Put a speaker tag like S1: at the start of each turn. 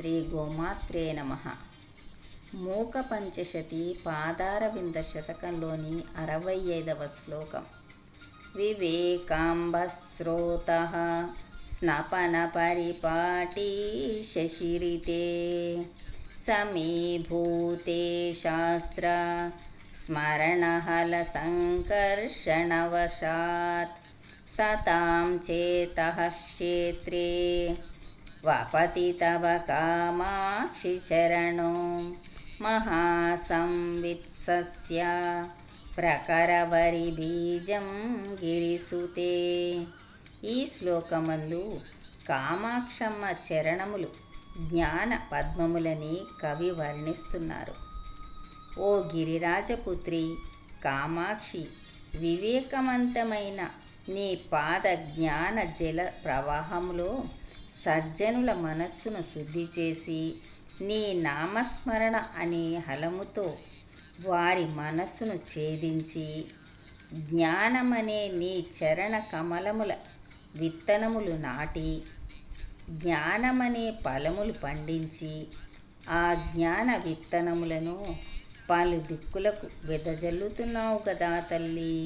S1: శ్రీ గోమాత్రే నమ. మూక పంచశతి పాదారవింద శతకంలోని అరవై ఐదవ శ్లోకం. వివేకాంబస్రోత స్నపన పరిపాటి శశిరితే సమీభూతే శాస్త్ర స్మరణహల సంకర్షణవశాత్ సతాం చేత క్షేత్రే. వపతి తవ కామాక్షి చరణో మహాసంవిత్సస్య ప్రకరవరి బీజం గిరిసుతే ఈ శ్లోకమందు కామాక్షమ్మ చరణములు జ్ఞాన పద్మములని కవి వర్ణిస్తున్నారు. ఓ గిరిరాజపుత్రి కామాక్షి వివేకవంతమైన నీ పాద జ్ఞాన జల ప్రవాహంలో సజ్జనుల మనస్సును శుద్ధి చేసి నీ నామస్మరణ అనే హలముతో వారి మనస్సును ఛేదించి జ్ఞానమనే నీ చరణ కమలముల విత్తనములు నాటి జ్ఞానమనే ఫలములు పండించి ఆ జ్ఞాన విత్తనములను పలు దిక్కులకు వెదజల్లుతున్నావు కదా తల్లి.